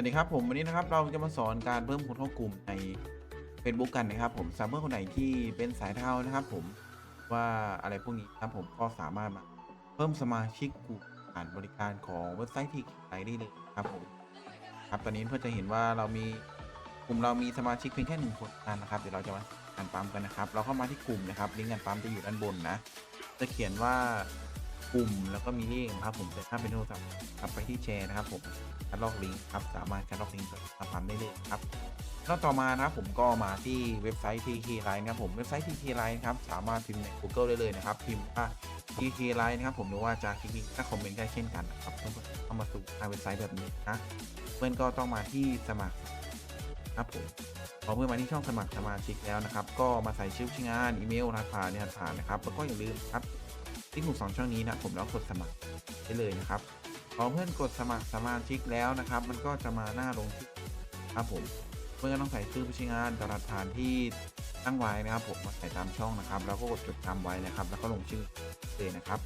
วัสดีครับผมวันนี้นะครับเราจะมาสอนการเพิ่มคนเข้ากลุ่มใน Facebook กันนะครับ ผมสำหรับเพื่อนคนไหนที่เป็นสายเทานะครับ ผมว่าอะไรพวกนี้นะครับผมก็สามารถมาเพิ่มสมาชิกกลุ่มผ่านบริการของเว็บไซต์ที่ไหนได้เลยครับผมครับตอนนี้เพื่อนจะเห็นว่าเรามีกลุ่มเรามีสมาชิกเพียงแค่หนึ่งคนนั้นนะครับเดี๋ยวเราจะมาการปั๊มกันนะครับ เราเข้ามาที่กลุ่มนะครับลิงก์การปั๊มจะอยู่ด้านบนนะ จะเขียนว่า กลุ่มแล้วก็มีเลขนะครับผมแต่ถ้าเป็นโทรศัพท์กลับไปที่แชร์นะครับผมคัดลอกลิงก์ครับสามารถคัดลอกลิงก์สามารถได้เลยครับแล้วต่อมานะครับผมก็มาที่เว็บไซต์ TK Line นะครับผมเว็บไซต์ TK Line ครับสามารถพิมพ์ใน Google ได้เลยนะครับ พิมพ์ว่า TK Line นะครับผมหรือว่าจะคลิกลิงก์ถ้าคอมเมนต์ได้เช่นกันนะครับเพื่อนเข้ามาสู่ทางเว็บไซต์แบบนี้นะเพื่อนก็ต้องมาที่สมัครครับผมพอเมื่อมาที่ช่องสมัครสมาชิกแล้วนะครับ ก็มาใส่ชื่อชื่องานอีเมลรหัสผ่านเนี่ยฐานนะครับแล้วก็อย่าลืมครับ ที่กลุ่มสองช่องนี้นะผมแล้วกดสมัครได้เลยนะครับพอเพื่อนกดสมัครสมาชิกแล้วนะครับ มันก็จะมาหน้าลงครับผมเพื่อนก็ต้องใส่ชื่อผู้ใช้งานรหัสผ่านที่ตั้งไว้นะครับ ผมมาใส่ตามช่องนะครับ แล้วก็กดจดจำไว้นะครับ แล้วก็ลงชื่อเลยนะครับ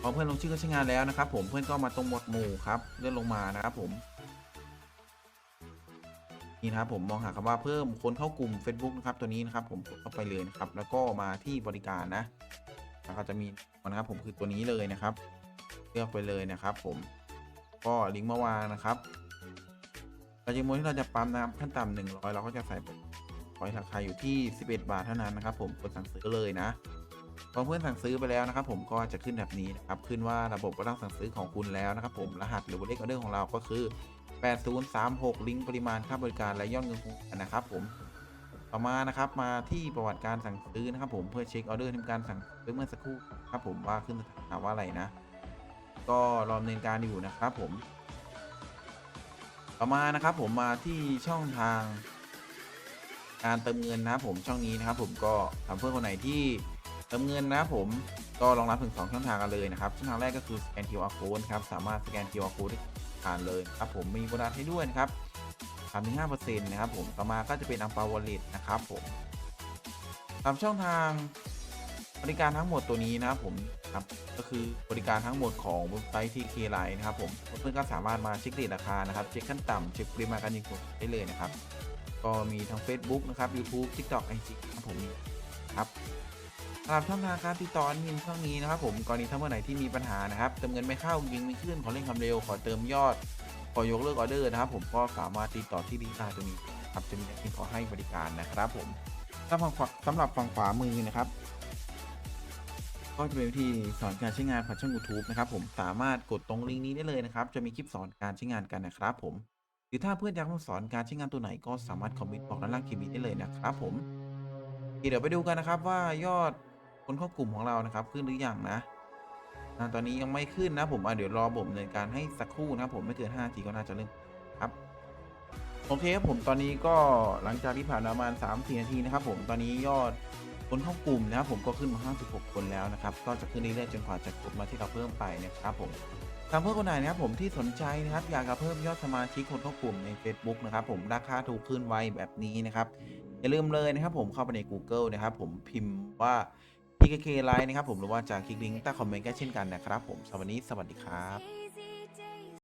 พอเพื่อนลงชื่อผู้ใช้งานแล้วนะครับ ผมเพื่อนก็มาตรงหมวดหมู่ครับเลื่อนลงมานะครับผมนี่นะครับผมมองหาคำว่าเพิ่มคนเข้ากลุ่ม Facebook นะครับตัวนี้นะครับ ผมกดเข้าไปเลยนะครับ แล้วก็มาที่บริการนะ แล้วก็จะมีนะครับผมคือตัวนี้เลยนะครับ เลือกไปเลยนะครับ ผมก็ลิงก์มาวางนะครับปัจจุบันที่เราจะปั๊มนะครับขั้นต่ำหนึ่งร้อยเราก็จะใส่พอยราคาอยู่ที่ 11 บาทเท่านั้นนะครับ ผมกดสั่งซื้อเลยนะพอเพื่อนสั่งซื้อไปแล้วนะครับ ผมก็จะขึ้นแบบนี้นะครับ ขึ้นว่าระบบกำลังสั่งซื้อของคุณแล้วนะครับ ผมรหัสหรือเลขออเดอร์ของเราก็คือ 8036 ลิงก์ปริมาณค่าบริการและยอดเงินคงนะครับ ผม ต่อมานะครับมาที่ประวัติการสั่งซื้อนะครับผมเพื่อเช็คออเดอร์ที่มีการสั่งซื้อเมื่อสักครู่ครับผมว่าขึ้นสถานะว่าอะไรนะ ก็รอดำเนินการอยู่นะครับผม ต่อมานะครับผมมาที่ช่องทางการเติมเงินนะครับผมช่องนี้นะครับผมก็ทำเพื่อนคนไหนที่เติมเงินนะครับผมก็รองรับถึง 2 ช่องทางกันเลยนะครับช่องทางแรกก็คือสแกน QR code ครับสามารถสแกน QR code ได้ผ่านเลยครับผมมีโบนัสให้ด้วยนะครับ สามถึงห้าเปอร์เซ็นต์นะครับผมต่อมาก็จะเป็นอังเปาวอลเล็ตนะครับผมตามช่องทางบริการทั้งหมดตัวนี้นะครับผมครับก็คือบริการทั้งหมดของเว็บไซต์ที่เคไลน์นะครับผมเพื่อนก็สามารถมาเช็คเรทราคานะครับเช็คขั้นต่ำเช็คปริมาณการยิงกดได้เลยนะครับ ก็มีทั้ง Facebook นะครับ YouTube TikTok IG ครับผมครับสำหรับช่องทางการติดต่อแอดมินช่องนี้นะครับผมกรณีถ้าเมื่อไหร่ที่มีปัญหานะครับเติมเงินไม่เข้ายิงไม่ขึ้นขอเร่งความเร็วขอเติมยอด ขอยกเลิกออเดอร์นะครับผมก็สามารถติดต่อที่ลิงก์ไลน์ตัวนี้ครับจะมีแอดมินขอให้บริการนะครับผมสำหรับฝั่งสำหรับฝั่งขวามือนะครับ ก็จะเป็นวิธีสอนการใช้งานผ่านช่อง YouTube นะครับผมสามารถกดตรงลิงก์นี้ได้เลยนะครับ จะมีคลิปสอนการใช้งานกันนะครับผมหรือถ้าเพื่อนอยากมาสอนการใช้งานตัวไหนก็สามารถคอมเมนต์บอกด้านล่างคลิปนี้ได้เลยนะครับผมเดี๋ยวไปดูกันนะครับว่ายอดคนเข้ากลุ่มของเรานะครับ ขึ้นหรือยังนะ ตอนนี้ยังไม่ขึ้นนะผมเดี๋ยวรอบ่มเนินการให้สักครู่นะครับผมไม่เกิน5นาทีก็น่าจะเริ่มครับโอเคครับผมตอนนี้ก็หลังจากที่ผ่านมาประมาณ3 4นาทีนะครับผมตอนนี้ยอดคนเข้ากลุ่มนะครับผมก็ขึ้นมา 56 คนแล้วนะครับก็จะขึ้นเรื่อยๆจนกว่าจะครบมาที่เราเพิ่มไปนะครับผมทางเพื่อนคนไหนนะครับผมที่สนใจนะครับอยากจะเพิ่มยอดสมาชิกคนเข้ากลุ่มใน Facebook นะครับผมราคาถูกขึ้นไวแบบนี้นะครับอย่าลืมเลยนะครับผมเข้าไปใน Google นะครับผมพิมพ์ว่า PKK Line นะครับผมหรือว่าจะคลิกลิงก์ใต้คอมเมนต์ก็เช่นกันนะครับผมสวัสดีสวัสดีครับ